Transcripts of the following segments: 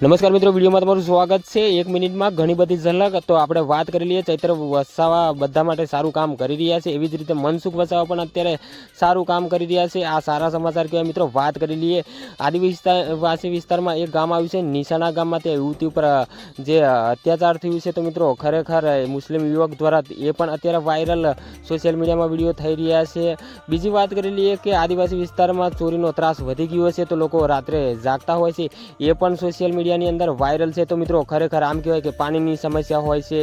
નમસ્કાર મિત્રો, વિડીયોમાં તમારું સ્વાગત છે. એક મિનિટમાં ઘણી બધી ઝલક. તો આપણે વાત કરી લઈએ. ચૈત્ર વસાવા બધા માટે સારું કામ કરી રહ્યા છે. એવી જ રીતે મનસુખ વસાવા પણ અત્યારે સારું કામ કરી રહ્યા છે. આ સારા સમાચાર કહેવાય મિત્રો, વાત કરી લઈએ. આદિવાસી વિસ્તારમાં એક ગામ આવ્યું છે, નિશાના ગામમાં તે યુવતી ઉપર જે અત્યાચાર થયું છે તો મિત્રો, ખરેખર મુસ્લિમ યુવક દ્વારા એ પણ અત્યારે વાયરલ સોશિયલ મીડિયામાં વીડિયો થઈ રહ્યા છે. બીજી વાત કરી લઈએ કે આદિવાસી વિસ્તારમાં ચોરીનો ત્રાસ વધી ગયો છે તો લોકો રાત્રે જાગતા હોય છે. એ પણ સોશિયલ મીડિયાની અંદર વાયરલ છે. તો મિત્રો ખરેખર આમ કહેવાય કે પાણીની સમસ્યા હોય છે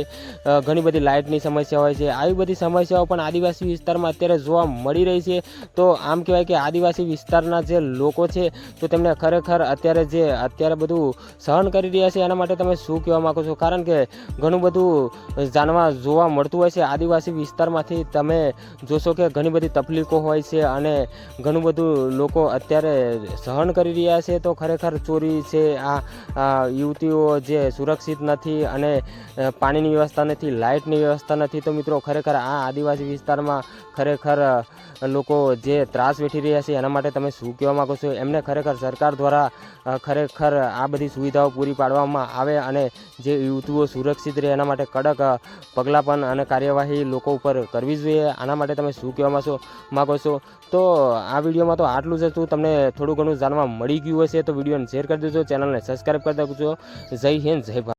ઘણી બધી લાઇટની સમસ્યા હોય છે. આવી બધી સમસ્યાઓ પણ આદિવાસી વિસ્તારમાં અત્યારે જોવા મળી રહી છે. તો આમ કહેવાય કે આદિવાસી વિસ્તારના જે લોકો છે, તો તેમને ખરેખર અત્યારે જે અત્યારે બધું સહન કરી રહ્યા છે, એના માટે તમે શું કહેવા માગો છો? કારણ કે ઘણું બધું જાણવા જોવા મળતું હોય છે. આદિવાસી વિસ્તારમાંથી તમે જોશો કે ઘણી બધી તકલીફો હોય છે અને ઘણું બધું લોકો અત્યારે સહન કરી રહ્યા છે. તો ખરેખર ચોરી છે, આ યુવતીઓ જે સુરક્ષિત નથી અને પાણીની વ્યવસ્થા નથી, લાઇટની વ્યવસ્થા નથી, તો મિત્રો ખરેખર આ આદિવાસી વિસ્તારમાં ખરેખર લોકો જે ત્રાસ વેઠી રહ્યા છે, એના માટે તમે શું કહેવા માગો છો? એમને ખરેખર સરકાર દ્વારા ખરેખર આ બધી સુવિધાઓ પૂરી પાડવામાં આવે અને જે યુવતીઓ સુરક્ષિત રહે, એના માટે કડક પગલાં પણ અને કાર્યવાહી લોકો ઉપર કરવી જોઈએ. આના માટે તમે શું કહેવા માંગો માગો છો? તો, આ વિડીયોમાં તો આટલું જ હતું. તમને થોડું ઘણું જાણવા મળી ગયું હશે, તો વિડીયોને શેર કરી દેજો. ચેનલને સબસ્ક્રાઈબ કરી દેજો જય હિન્દ જય ભારત.